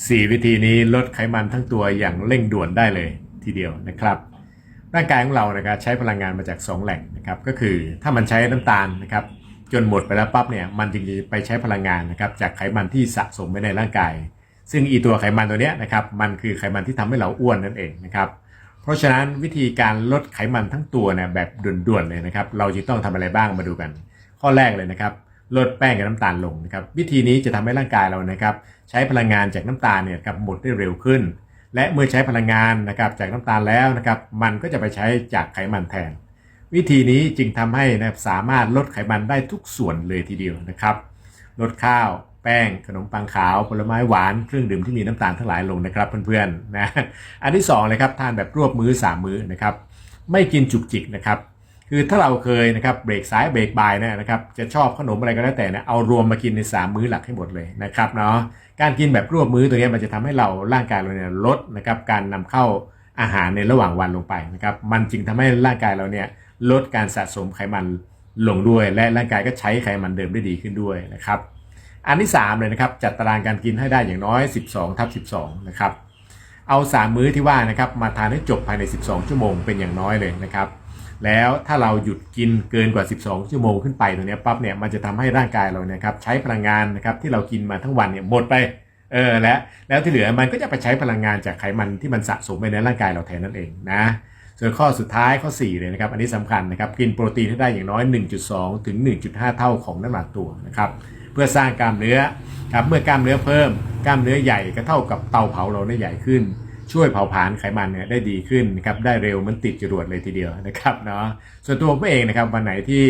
4 วิธีนี้ลดไขมันทั้งตัวอย่างเร่งด่วนได้เลยทีเดียวนะครับ ร่างกายของเรานะครับใช้พลังงานมาจาก 2 แหล่งนะครับก็คือถ้ามันใช้น้ำตาลนะครับจนหมดไปแล้วปั๊บเนี่ยมันจึงจะไปใช้พลังงานนะครับจากไขมันที่สะสมไว้ในร่างกาย ซึ่งอีตัวไขมันตัวเนี้ยนะครับมันคือไขมันที่ทำให้เราอ้วนนั่นเองนะครับเพราะฉะนั้นวิธีการลดไขมันทั้งตัวเนี่ยแบบด่วนๆเลยนะครับเราจะต้องทำอะไรบ้างมาดูกัน ข้อแรกเลยนะครับ ลดแป้งกับน้ำตาลลงนะครับวิธีนี้จะทำให้ร่างกายเรานะครับใช้พลังงานจากน้ำตาลเนี่ยครับหมดได้เร็วขึ้น และเมื่อใช้พลังงานนะครับจากน้ำตาลแล้วนะครับมันก็จะไปใช้จากไขมันแทน วิธีนี้จึงทำให้นะครับสามารถลดไขมันได้ทุกส่วนเลยทีเดียวนะครับลดข้าวแป้งขนมปังขาวผลไม้หวานเครื่องดื่มที่มีน้ำตาลทั้งหลายลงนะครับเพื่อนๆนะอันที่2เลยครับทานแบบรวบมื้อ3มื้อนะครับไม่กินจุกจิกนะครับ คือถ้าเราเคยนะครับเบรกซ้ายเบรกบ่ายเนี่ยนะครับจะชอบขนมอะไรก็แล้วแต่เนี่ยเอารวมมากินใน 3 มื้อหลักให้หมดเลยนะครับเนาะการกินแบบรวบมื้อตัวนี้มันจะทำให้เราร่างกายเราเนี่ยลดนะครับการนำเข้าอาหารในระหว่างวันลงไปนะครับมันจึงทำให้ร่างกายเราเนี่ยลดการสะสมไขมันลงด้วย และร่างกายก็ใช้ไขมันเดิมได้ดีขึ้นด้วยนะครับอันที่ 3 เลยนะครับจัดตารางการกินให้ได้อย่างน้อย 12ทับ12นะครับเอา 3 มื้อที่ว่านะครับมาทานให้จบภายใน 12 ชั่วโมงเป็นอย่างน้อยเลยนะครับ แล้วถ้าเราหยุดกินเกินกว่า 12 ชั่วโมงขึ้นไปตรงนี้ปั๊บเนี่ยมันจะทำให้ร่างกายเราเนี่ยครับใช้พลังงานนะครับที่เรากินมาทั้งวันเนี่ยหมดไปเออและแล้วที่เหลือมันก็จะไปใช้พลังงานจากไขมันที่มันสะสมไปในร่างกายเราแทนนั่นเองนะส่วนข้อสุดท้ายข้อ 4 เลยนะครับ อันนี้สำคัญนะครับกินโปรตีนให้ได้อย่างน้อย 1.2 ถึง 1.5 เท่าของน้ำหนักตัวนะครับเพื่อสร้างกล้ามเนื้อครับเมื่อกล้ามเนื้อเพิ่มกล้ามเนื้อใหญ่ก็เท่ากับเตาเผาเราได้ใหญ่ขึ้น ช่วยเผาผลาญไขมันเนี่ยได้ดีขึ้นนะครับได้เร็วเหมันติดจรวดเลยทีเดียวนะครับเนาะส่วนตัวผมเองนะครับวันไหนที่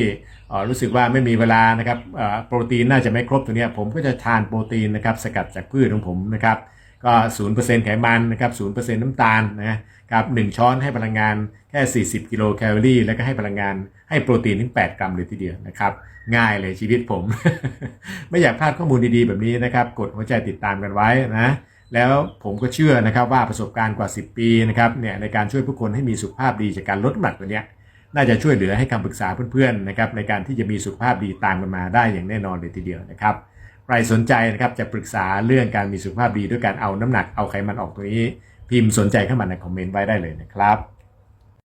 รู้สึกว่าไม่มีเวลานะครับโปรตีนน่าจะไม่ครบตัวเนี้ยผมก็จะทานโปรตีนนะครับสกัดจากพืชของผมนะครับก็0%ไขมันนะครับ0%น้ำตาลนะครับหนึ่งช้อนให้พลังงานแค่ 40 กิโลแคลอรี่ แล้วก็ให้พลังงานให้โปรตีนถึง 8 กรัมเลยทีเดียวนะครับง่ายเลยชีวิตผม ไม่อยากพลาดข้อมูลดีๆแบบนี้นะครับ กดหัวใจติดตามกันไว้นะ แล้วผมก็เชื่อนะครับว่าประสบการณ์กว่า 10 ปีนะครับเนี่ยในการช่วยผู้คนให้มีสุขภาพดีจากการลดน้ำหนักตัวเนี้ยน่าจะช่วยเหลือให้คำปรึกษาเพื่อนๆนะครับในการที่จะมีสุขภาพดีตามกันมาได้อย่างแน่นอนเลยทีเดียวนะครับใครสนใจนะครับจะปรึกษาเรื่องการมีสุขภาพดีด้วยการเอาน้ำหนักเอาไขมันออกตัวนี้ พิมพ์สนใจเข้ามาในคอมเมนต์ไว้ได้เลยนะครับ